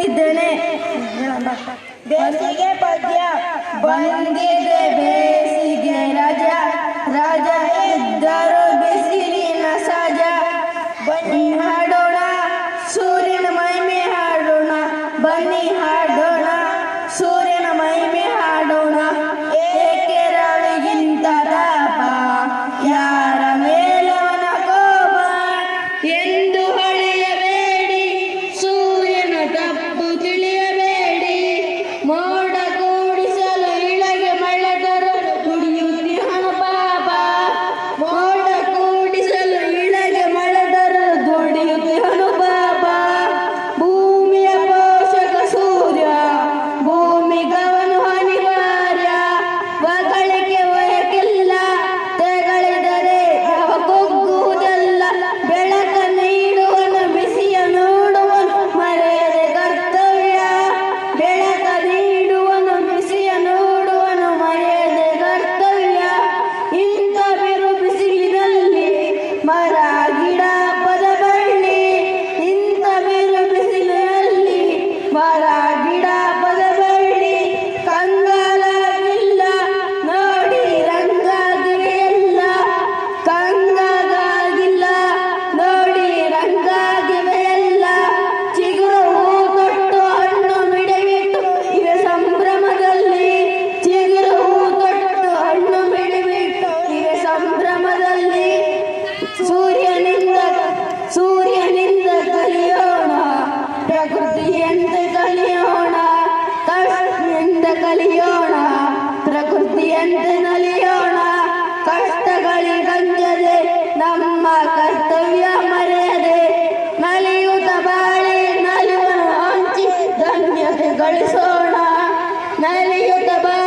ಹೋಗುತ್ತಿದ್ದೇನೆ ಬೇಸಿಗೆ ಪದ್ಯ ಬಂದಿರ ಕಲಿಯೋಣ ಪ್ರಕೃತಿಯಂತೆ ನಲಿಯೋಣ ಕಷ್ಟಗಳಿಗಂಜದೆ ನಮ್ಮ ಕರ್ತವ್ಯ ಮರೆಯದೆ, ನಲಿಯುತ ಬಾಳಿ ನಲಿಯೋಣ ಹಂಚಿ ಧನ್ಯತೆ ಗಳಿಸೋಣ. ನಲಿಯುತ ಬಾಳಿ